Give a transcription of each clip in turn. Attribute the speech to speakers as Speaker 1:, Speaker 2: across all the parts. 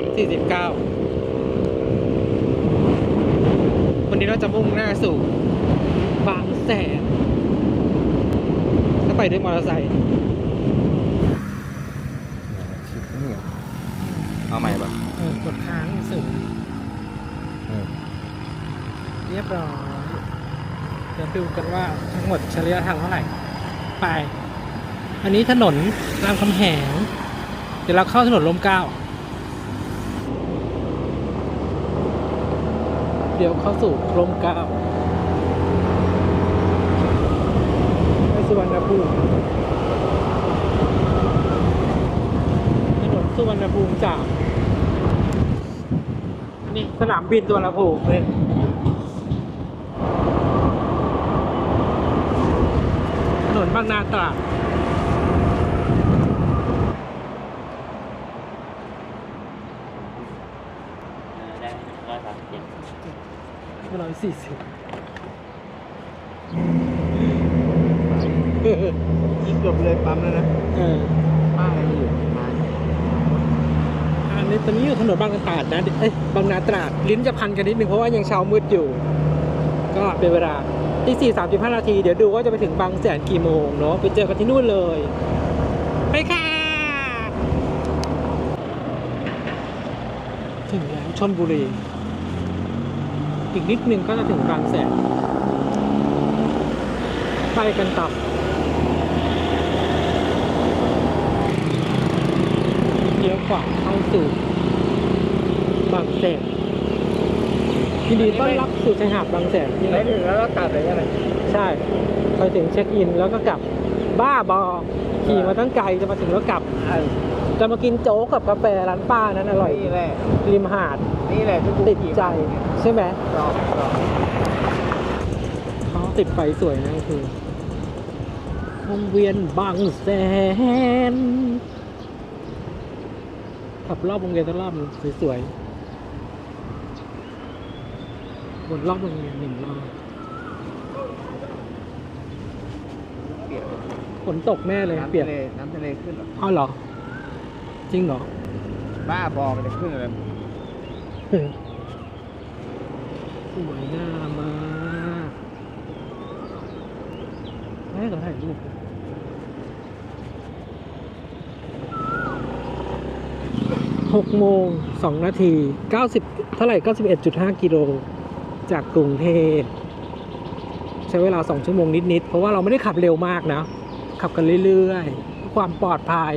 Speaker 1: ามสี่สิบเก้าวันนี้เราจะมุ่งหน้าสู่ บางแสนถ้าไปด้วยมอเตอร์ไซค์
Speaker 2: เอาใหม่ป่ะ
Speaker 1: เออกดค้างสูงเรียบร้อยเดี๋ยวดูกันว่าทั้งหมดใช้ระยะทางเท่าไหร่ ไป อันนี้ถนนรามคำแหง เดี๋ยวเราเข้าถนนลมเกล้า เดี๋ยวเข้าสู่ลมเกล้าไปสุวรรณภูมิถนนสุวรรณภูมิจาก นี่สนามบินสุวรรณภูมิเลยถนนบางนาตราด
Speaker 2: ได้ร้อยสามสิบเจ็ด
Speaker 1: ร้อย สี่สิบ
Speaker 2: นี่เกือบเลยปั๊มแล้วนะ
Speaker 1: เออ
Speaker 2: ป้ายอยู่มา
Speaker 1: อันนี้ตอนนี้อยู่ถนนบางนาตราดนะเอ้ยบางนาตราดลิ้นจะพันกันนิดนึงเพราะว่ายังเช้ามืดอยู่ ก็เป็นเวลาที่สี่สามสิบห้านาที เดี๋ยวดูว่าจะไปถึงบางแสนกี่โมงเนาะไปเจอกันที่นู่นเลย ไปค่ะ ถึงแล้วชนบุรี อีกนิดนึงก็จะถึงบางแสนไปกันต่อเลี้ยวขวาเข้าสู่บางแสนยินดีต้อนรับสู่ชายหาดบางแสนที่
Speaker 2: ไป
Speaker 1: ไหน
Speaker 2: ถึงแล้วก็ตัดเลยใช่ไหม
Speaker 1: ใช่ไปถึงเช็คอินแล้วก็กลับบ้าบอขี่มาตั้งไกลจะมาถึงแล้วกลับจะมากินโจ๊กกับกาแฟร้านป้านั้นอร่อย
Speaker 2: นี่แหละ
Speaker 1: ริมหาด
Speaker 2: นี่แหละที่กู
Speaker 1: ติดใจ ใช่ไหม
Speaker 2: รอรอ
Speaker 1: เขาติดไฟสวยนะคือวงเวียนบางแสนขับรอบวงเวียนตรอบสวยๆวนรอบวงเวียนหนึ่งรอบ
Speaker 2: เปียก
Speaker 1: ฝนตกแน่เลย
Speaker 2: น้ำ
Speaker 1: เปียก
Speaker 2: ทะเลน้ำทะเลขึ้นเหรอ
Speaker 1: อ้าวเหรอ จริงเหรอ
Speaker 2: บ้าบอมันจะขึ้นอะไร
Speaker 1: ส วยงามมากแม่ก็ถ่ายรูปหกโมงสองนาทีเก้าสิบเท่าไหร่เก้าสิบเอ็ดจุดห้ากิโลจากกรุงเทพใช้เวลาสองชั่วโมงนิด ๆ เพราะว่าเราไม่ได้ขับเร็วมากนะ ขับกันเรื่อย ๆ ความปลอดภัย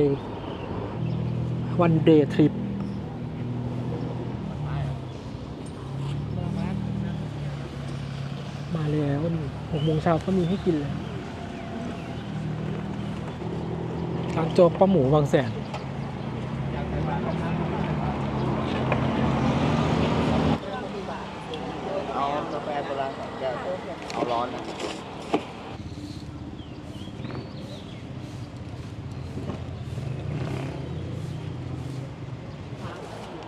Speaker 1: วันเดย์ทริป มาแล้วนี่ หกโมงเช้าก็มีให้กินแล้วร้านโจ๊กป้าหมูบางแสน
Speaker 2: เอากาแฟโบราณสองแก้วเอาร้อนนะ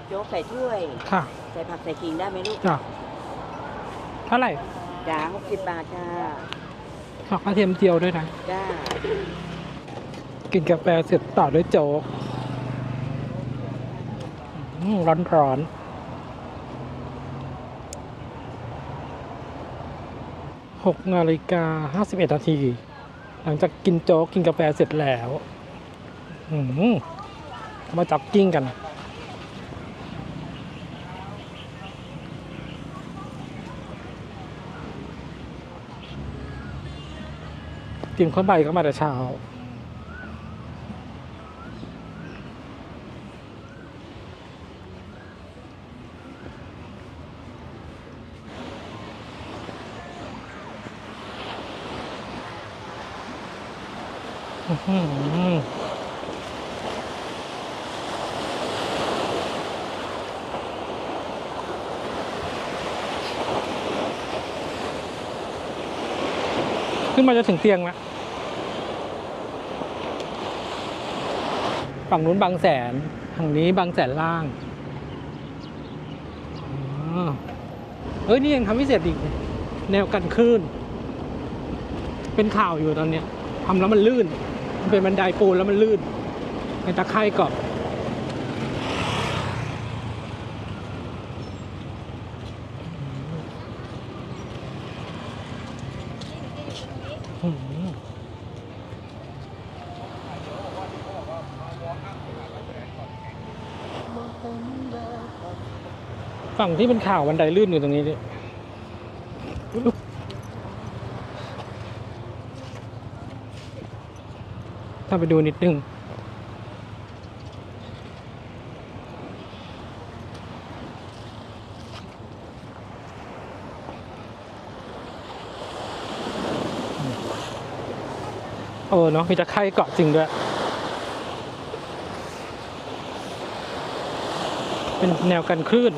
Speaker 3: โจ๊กใส่ถ้วย
Speaker 1: ค่ะ
Speaker 3: ใส่ผักใส่ขิงได้ไหมลูก
Speaker 1: จ้ะเท่าไหร่
Speaker 3: จ้าหกสิบบาทจ้า
Speaker 1: ผักกระเทียมเจียวด้วยนะ
Speaker 3: จ้า
Speaker 1: กินกาแฟเสร็จต่อด้วยโจ๊กร้อนร้อนหกนาฬิกาห้าสิบเอ็ดนาที หลังจากกินโจ๊กกินกาแฟเสร็จแล้ว อืมมาจ็อกกิ้งกัน ทีมข้นใบก็มาแต่เช้าอืม ขึ้นมาจะถึงเตียงแล้วฝั่งนู้นบางแสนทางนี้บางแสนล่างอเอ้ยนี่ยังทำพิเศษอีก แนวกันคลื่น เป็นข่าวอยู่ตอนเนี้ยทำแล้วมันลื่น มันเป็นบันไดปูนแล้วมันลื่นเป็นตะไคร่เกาะ ฝั่งที่เป็นข่าวบันไดลื่นอยู่ตรงนี้ดิถ้าไปดูนิดนึง ออเนาะมีตะไคร่เกาะจริงด้วย เป็นแนวกันคลื่น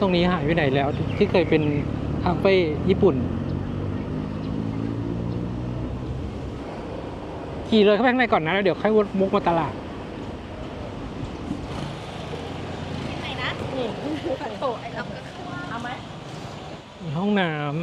Speaker 1: ตรงนี้หายไปไหนแล้วที่เคยเป็นคาเฟ่ญี่ปุ่น ขี่เลยเข้าไปข้างในก่อนนะ แล้วเดี๋ยวค่อยวนมุกมาตลาด
Speaker 4: ไหนนะนี่โถไอ้เราก็เอาไหม
Speaker 1: มี ห้องน้ำ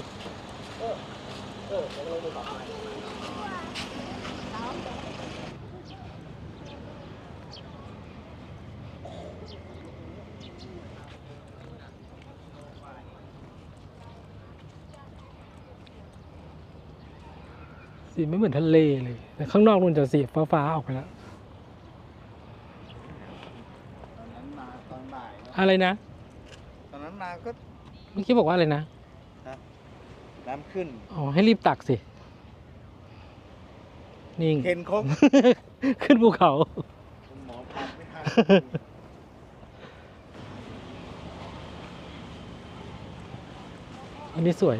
Speaker 1: สีไม่เหมือนทะเลเลยแต่ข้างนอกมันจะสีฟ้าๆออกไปแล้ว
Speaker 2: ตอนนั้นมาตอนบ่ายเนอะ
Speaker 1: อะไรนะ
Speaker 2: ตอนนั้นมาก็
Speaker 1: เมื่อกี้บอกว่าอะไรนะ
Speaker 2: น้ำขึ้น
Speaker 1: อ๋อ ให้รีบตักสิ นิ่ง
Speaker 2: เคนคก
Speaker 1: ขึ้นภูเขา
Speaker 2: คุณหมอพันไม่ทัน
Speaker 1: อันนี้สวย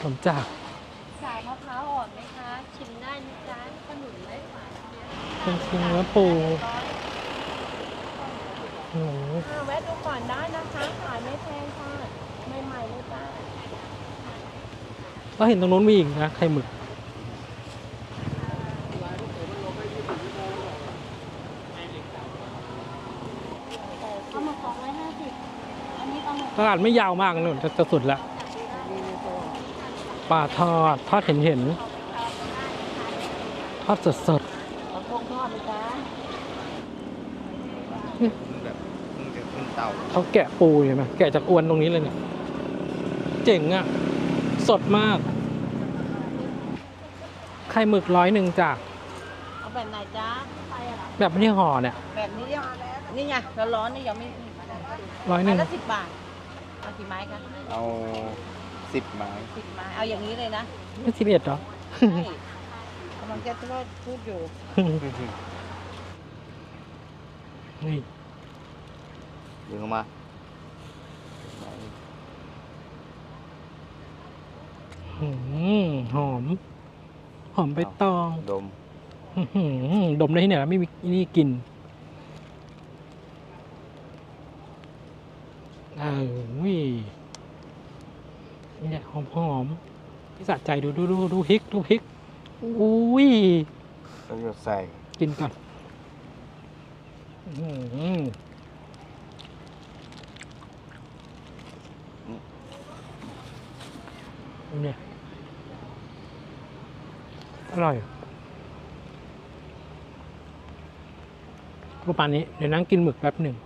Speaker 1: ผมจาก
Speaker 4: สายมะพร้าวอ่อนไหมคะ ชิมได้นะจ๊ะขนุนไม่หวาน
Speaker 1: เป็นชิงแล้วปูโอ้โห
Speaker 4: อ่าแวะดูก่อนได้นะคะขายไม่แพงค่ะใหม่ๆเลยจ้า
Speaker 1: เราเห็นตรงนู้นมีอีกนะไข่หมึก
Speaker 4: เอามาสองร้อยห้าสิบอันนี้เอามา
Speaker 1: ตลาดไม่ยาวมากนู่นจะจะสุดละปลาทอดทอดเห็นเห็นทอดสดสด
Speaker 3: เอาพงทอดไหมจ๊ะ
Speaker 2: แบบเพิ่งจะขึ้น เตา
Speaker 1: ๆเขาแกะปูเห็นไหมแกะจากอวนตรงนี้เลยเนี่ย เจ๋งอะ่ะ สดมาก ไข่หมึกร้อยหนึ่งจาก
Speaker 3: เอาแบบไหนจ๊ะไปอะเหรอ
Speaker 1: แบบไม่ได้ห่อเนี่ย
Speaker 3: แบบนี้ยังนี่ไงร้อนๆนี่ยังไม่
Speaker 1: ร้อยหนึ่ง
Speaker 3: ละสิบบาท เอากี่ไม้คะ
Speaker 2: เอาสิบไม้
Speaker 3: สิบไม้ เอาอย่างนี้เลยนะ
Speaker 1: ไม่สิบเอ็ดหรอ
Speaker 3: ใช่กำลังจะพูดอยู่
Speaker 1: นี่
Speaker 2: ดึงออกมา
Speaker 1: หืมหอม หอมใบตอง
Speaker 2: ดม
Speaker 1: อื้อหือดมได้ที่ไหนแล้วไม่มีนี่กินเออวิเนี่ยหอมหอมๆที่สะใจดูดูดูดูพริกดูพริกอุ้ย
Speaker 2: แล้วก็ใส่
Speaker 1: กินก่อน อื้อหือ เนี่ย อร่อยประมาณนี้ เดี๋ยวนั่งกินหมึกแป๊บหนึ่ง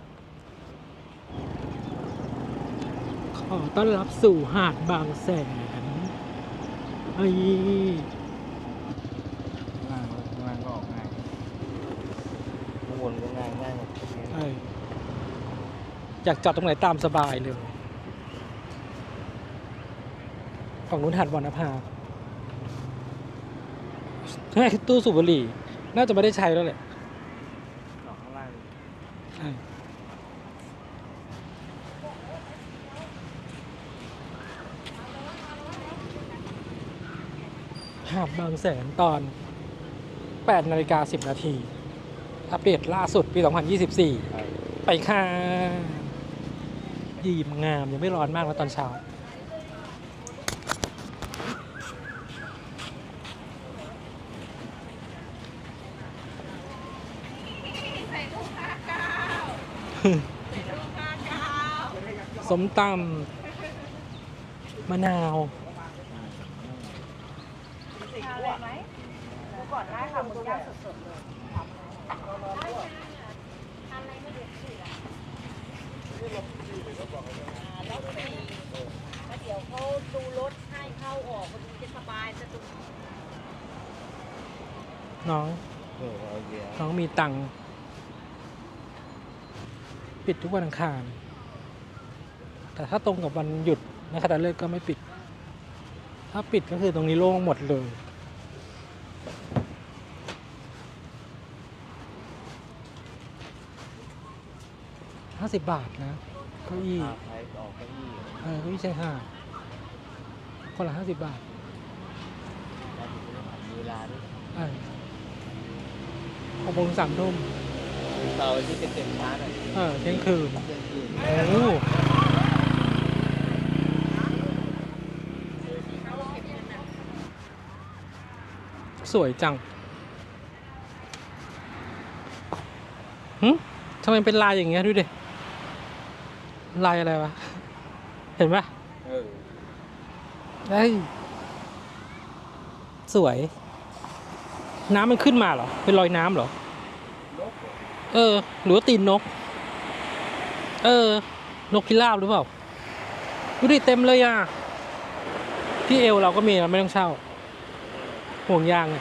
Speaker 1: ขอต้อนรับสู่หาดบางแสนไอ้
Speaker 2: ล่างล่างก็ออกง่ายข้างบนก็ง่ายง่ายหมด
Speaker 1: ไอ้อยากจอดตรงไหนตามสบายเลย ฝั่งนู้นหาดวรรณภาใช่ตู้สูบบุหรี่ น่าจะไม่ได้ใช้แล้วแหละ
Speaker 2: ออกข้างล่าง
Speaker 1: ใช่หาดบางแสนตอน 8นาฬิกา10 นาที อัปเดตล่าสุดปี 2024
Speaker 2: ใช่
Speaker 1: ไปค่ะยีมงาม ยังไม่ร้อนมากแล้วตอนเช้า สมตำมะนาว
Speaker 3: แล้วเดี๋ยวเขาดูรถให้ออกมันจะสบายจะตรง
Speaker 1: น้อง
Speaker 2: เออเอาเดียว
Speaker 1: น้องมีตังค์ ปิดทุกวันอังคาร แต่ถ้าตรงกับวันหยุดนะครับแต่เลิกก็ไม่ปิด ถ้าปิดก็คือตรงนี้โล่งหมดเลยห้าสิบบาทนะเก้าอี้
Speaker 2: พาใครออกเก้าอี้
Speaker 1: เออเก้าอี้ชายหาดคนละห้าสิบบาท
Speaker 2: แล้วถึงจะผ่านเวลาด้วย
Speaker 1: เออหกโมงถึงสามทุ่ม
Speaker 2: เตาที่เต็มๆช้าหน่อย
Speaker 1: เออเที่ยงคืน
Speaker 2: เที่ยงคืน
Speaker 1: โอ้สวยจังหึทำไมเป็นลายอย่างเงี้ยดูดิ ลายอะไรวะ เห็นปะ
Speaker 2: เออ
Speaker 1: เอ้ยสวย น้ำมันขึ้นมาเหรอ เป็นรอยน้ำเหรอ เออ หรือว่าตีนนก เออ นกพิราบหรือเปล่า ดูดิเต็มเลยอะ ที่เอวเราก็มีเราไม่ต้องเช่า ห่วงยางไง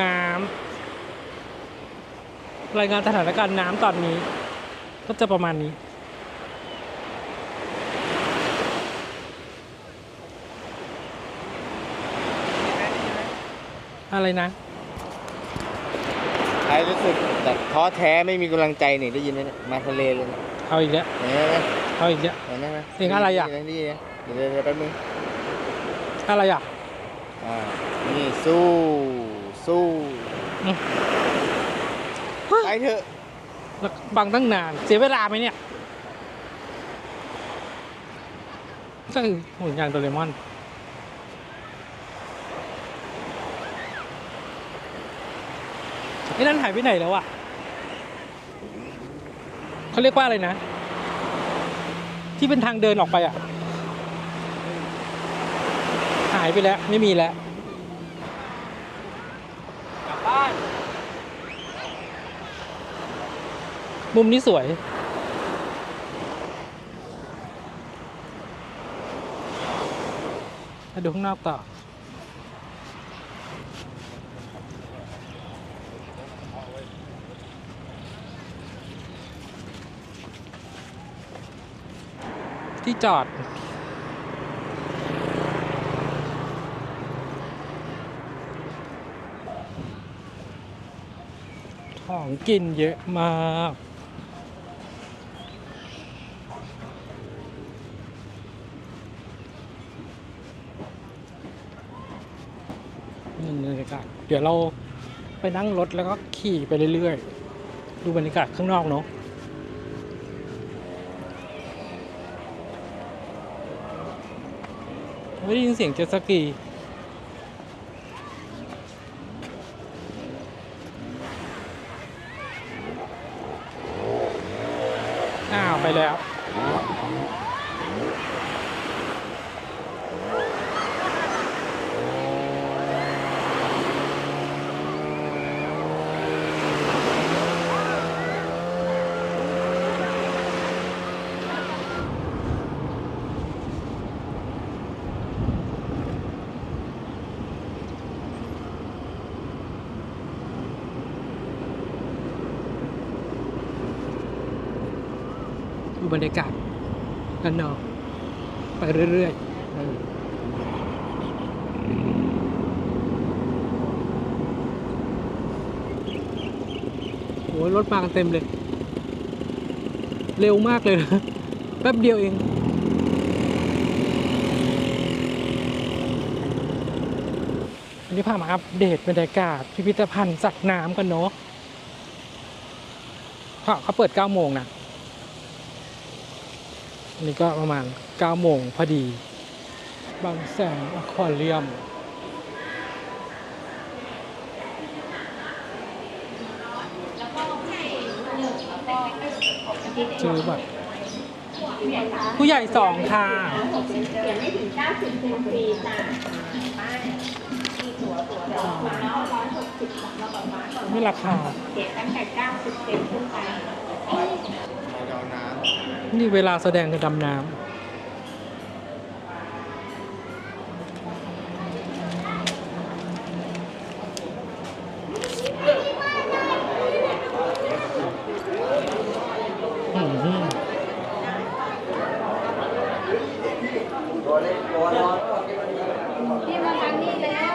Speaker 1: น้ำ รายงานสถานการณ์น้ำตอนนี้ ก็จะประมาณนี้ อะไรนะ
Speaker 2: ใครรู้สึกแบบท้อแท้ไม่มีกำลังใจนี่ได้ยินไหมเนี่ยมาทะเลเลยนะ
Speaker 1: เอาอีกแล้ว
Speaker 2: เห็นไหม
Speaker 1: เอาอีกแล้ว
Speaker 2: เห็นไหม
Speaker 1: เพลงอะไรอะ
Speaker 2: นี่นี่นะเดี๋ยวเดี๋ยวเดี๋ยวแป๊บนึง
Speaker 1: อะไรอะ
Speaker 2: อ่านี่สู้สู้
Speaker 1: อืม
Speaker 2: ไปเถอะ
Speaker 1: แล้วฟังตั้งนาน เสียเวลาไหมเนี่ยก็คือหุ่นยางโดเรมอน ไอ้นั่นหายไปไหนแล้วอะเขาเรียกว่าอะไรนะ ที่เป็นทางเดินออกไปอะ หายไปแล้ว ไม่มีแล้ว
Speaker 2: กลับบ้าน
Speaker 1: มุมนี้สวยมาดูข้างนอกต่อ ที่จอด ของกินเยอะมากนี่บรรยากาศเดี๋ยวเราไปนั่งรถแล้วก็ขี่ไปเรื่อยๆ ดูบรรยากาศข้างนอกเนาะ ไม่ได้ยินเสียงเจ็ตสกีอ้าว ไปแล้ว บรรยากาศกันเนาะไปเรื่อยๆโอ้ยรถมากันเต็มเลย เร็วมากเลยนะ แป๊บเดียวเองอันนี้พามาอัปเดตบรรยากาศพิพิธภัณฑ์สัตว์น้ำกันเนาะเขาเขาเปิด 9 โมงนะ อันนี้ก็ประมาณ9โมงพอดี บางแสนอควาเรียมเจอแบบผู้ใหญ่สองค่ะ
Speaker 4: เดี๋ยวไม่ถึงเก้าสิบเซนฟรีจ้ะ
Speaker 1: ไม่ราคา
Speaker 4: เก็บตั้งแต่เก้าสิบเซนขึ้นไป
Speaker 2: นี่
Speaker 1: เวลาแสดงดำน้ำอื้อหือ
Speaker 3: พี่มาทางนี้แล้ว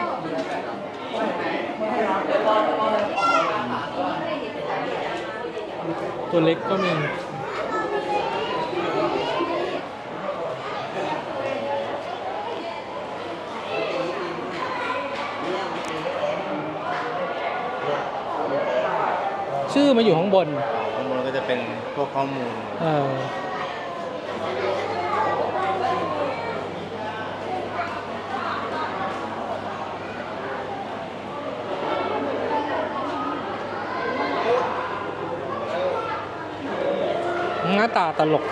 Speaker 1: ตัวเล็กก็มี ชื่อมาอยู่ข้างบน
Speaker 2: ข้างบนก็จะเป็นพวกข้อมูล
Speaker 1: เออหน้าตาตลก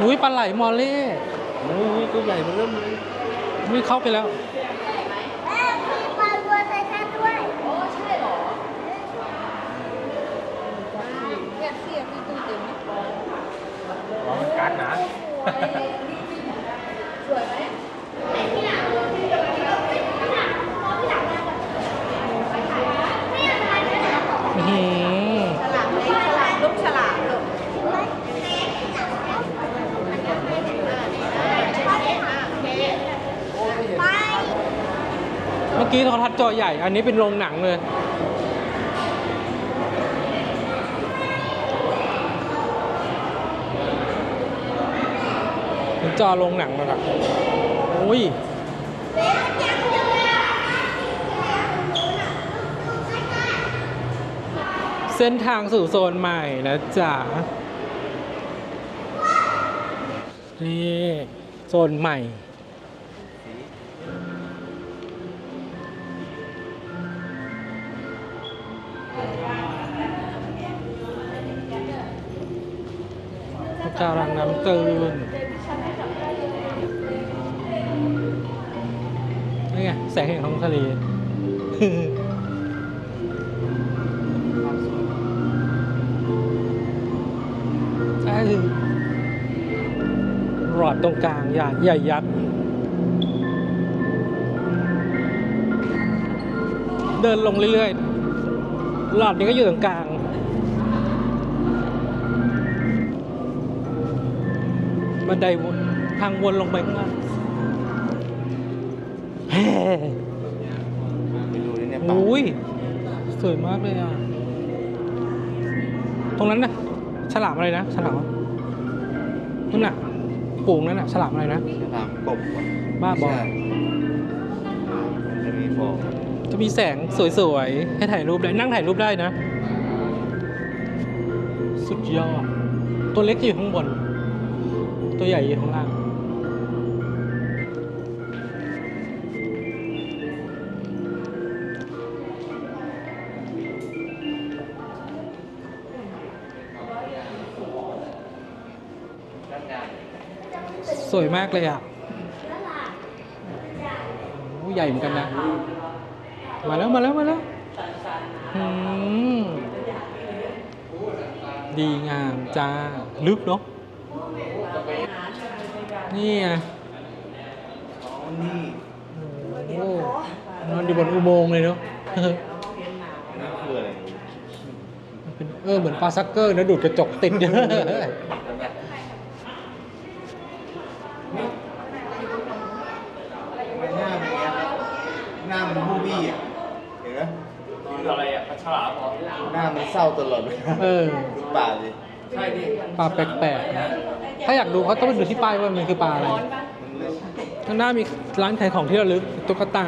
Speaker 1: อุ้ยปลาไหลมอลเล่
Speaker 2: โอ้ยตัวใหญ่มันเริ่มเลย
Speaker 1: อุ้ยเข้าไปแล้ว
Speaker 3: ปลาบัวใส่แค่ด้วยโอ้ใช่เหรอแค่เสียบมีตุ้มติ๋ม
Speaker 2: ร้องกัดนะ
Speaker 3: สวยไหม
Speaker 1: อื้อหือ
Speaker 3: ฉลามเล็กฉลามลูกฉลามลูก
Speaker 1: เมื่อ กี้โทรทัศน์จอใหญ่ อันนี้เป็นโรงหนังเลย จอโรงหนังเลยล่ะโอ้ยเส้นทางสู่โซนใหม่นะจ๊ะ นี่ โซนใหม่ จารังน้ำตื่นนี่ไงแสงแห่งท้องทะเลใช่หลอดตรงกลางใหญ่ใหญ่ยักษ์เดินลงเรื่อยๆหลอดนี้ก็อยู่ตรงกลาง บันไดวนทางวนลงไปข้างล่างแฮ่
Speaker 2: ไปดูนี่เนี่ยปลา
Speaker 1: อุ้ยสวยมากเลยอะ ตรงนั้นนะฉลามอะไรนะฉลามนั่นน่ะปูงนั่นน่ะฉลามอะไรนะ
Speaker 2: ฉลามกบ
Speaker 1: บ้าบอ
Speaker 2: ใช่จะมีบอก
Speaker 1: จะมีแสงสวยๆ ให้ถ่ายรูปได้ นั่งถ่ายรูปได้นะ สุดยอด ตัวเล็กอยู่ข้างบน ตัวใหญ่อยู่ข้างล่าง สวยมากเลยอะโอ้ใหญ่เหมือนกันนะ มาแล้วมาแล้วมาแล้วดีงามจ้า ลึกเนาะ นี่ไง
Speaker 2: อ๋อนี่
Speaker 1: โอ้นอนอยู่บนอุโมงค์เลยเนาะ
Speaker 2: นี่คืออะไร
Speaker 1: มันเป็นเออเหมือนปลาซักเกอร์นะดูดกระจกติดเยอะ
Speaker 2: ทำไมหน้ามันเนี้ยหน้ามันบูบี้อะเห็นไหม
Speaker 5: อะไรอะปลาฉลามเหรอ
Speaker 2: หน้ามันเศร้าตลอดเวลา
Speaker 1: เออ
Speaker 2: ดูปากดิ
Speaker 5: ใช่ดิ
Speaker 1: ปลาแปลกๆนะ ถ้าอยากดูเขาต้องไปดูที่ป้ายว่ามันคือปลาอะไรข้างหน้ามีร้านขายของที่ระลึกตุ๊กตา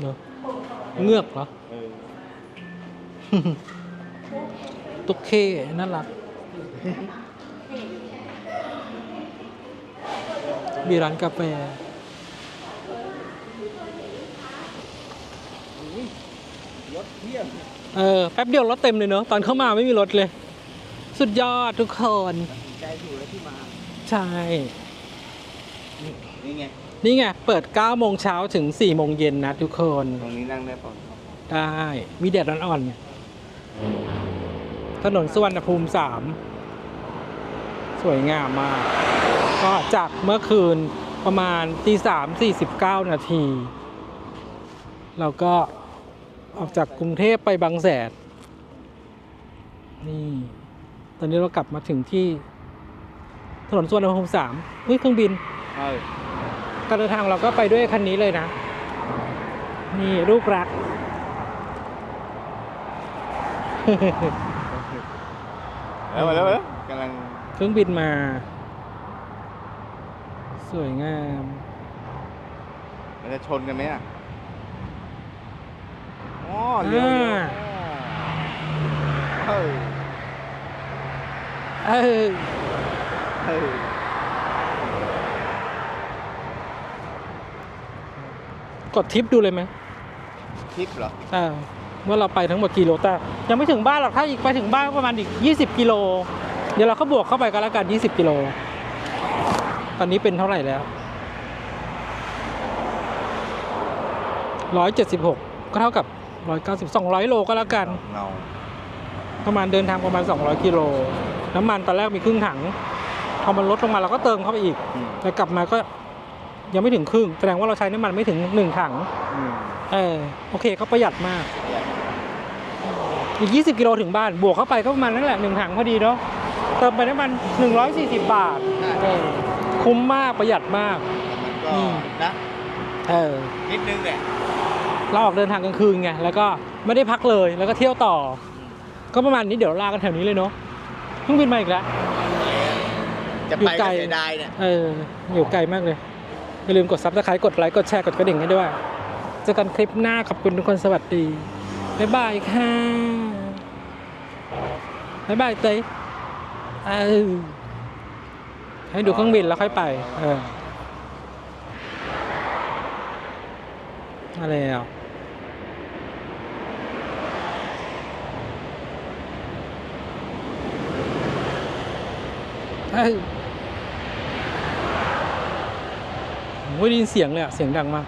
Speaker 1: เนอะเงือกเหรอ
Speaker 2: เออ
Speaker 1: ตุ๊กเคน่ารัก มีร้านกาแฟ
Speaker 2: รถ เทียบ
Speaker 1: เออแป๊บเดียวรถเต็มเลยเนอะตอนเข้ามาไม่มีรถเลย สุดยอดทุกคน
Speaker 2: ใจอยู่แล้วที่มา
Speaker 1: ใช่
Speaker 2: นี่ไง
Speaker 1: นี่ไง เปิด9โมงเช้าถึง4โมงเย็นนะทุกคน
Speaker 2: ตรงนี้นั่งได้เปล่า
Speaker 1: ได้ มีแดดอ่อนๆไงถนนสุวรรณภูมิ 3 สวยงามมาก ก็จากเมื่อคืนประมาณตีสามสี่สิบเก้านาทีเราก็ ออกจากกรุงเทพไปบางแสนนี่ ตอนนี้เรากลับมาถึงที่ ถนนสุวรรณภูมิสามเฮ้ยเครื่องบิน
Speaker 2: เออ
Speaker 1: การเดินทางเราก็ไปด้วยคันนี้เลยนะ นี่ลูกรัก
Speaker 2: แล้วมาแล้วมาแล้วกำลัง
Speaker 1: เครื่องบินมา สวยงาม
Speaker 2: มันจะชนกันไหมอะอ๋อ เลี้ยวเลี้ยว
Speaker 1: อ่า
Speaker 2: เฮ้ย
Speaker 1: เออ
Speaker 2: เฮ้ย
Speaker 1: กดทิปดูเลยไหม
Speaker 2: ทิปเหรอ
Speaker 1: อ่าว่าเราไปทั้งหมดกี่โลแต่ยังไม่ถึงบ้านหรอกถ้าอีกไปถึงบ้านก็ประมาณอีก 20 กิโล เดี๋ยวเราก็บวกเข้าไปกันแล้วกัน 20 กิโล ตอนนี้เป็นเท่าไหร่แล้ว 176 ก็เท่ากับ 190 200โลก็แล้วกัน
Speaker 2: เงา
Speaker 1: ประมาณเดินทางประมาณ 200 กิโล น้ำมันตอนแรกมีครึ่งถัง พอมันลดลงมาเราก็เติมเข้าไปอีก
Speaker 2: อืม
Speaker 1: แต่กลับมาก็ยังไม่ถึงครึ่ง แสดงว่าเราใช้น้ำมันไม่ถึง1ถัง
Speaker 2: อืม
Speaker 1: เออโอเคเขาประหยัดมาก อีก 20 กิโลถึงบ้าน บวกเข้าไปก็ประมาณนั้นแหละหนึ่งถังพอดีเนาะ เติมไปน้ำมัน 140 บาทเออคุ้มมากประหยัดมาก
Speaker 2: มันก็
Speaker 1: อืม
Speaker 2: นะ
Speaker 1: เออ
Speaker 2: นิดนึงแหละ
Speaker 1: เราออกเดินทางกลางคืนไงแล้วก็ไม่ได้พักเลยแล้วก็เที่ยวต่อ ก็ประมาณนี้เดี๋ยวลากันแถวนี้เลยเนาะเพิ่งบินมาอีกแล้ว
Speaker 2: จะ
Speaker 1: อยู่
Speaker 2: ไป
Speaker 1: ไก
Speaker 2: ก็
Speaker 1: ล
Speaker 2: เสียดายเนี่ย
Speaker 1: เอออยู่ไกลมากเลย อย่าลืมกดซับสไครต์กดไลค์กดแชร์กดกระดิ่งให้ด้วยเจอกันคลิปหน้าขอบคุณทุกคนสวัสดี บ๊ายบายค่ะบ๊ายบายเต้ยเออให้ดูเครื่องบินแล้วค่อยไป เออมาแล้ว เอ้ยโอ้ยได้ยินเสียงเลยอะเสียงดังมาก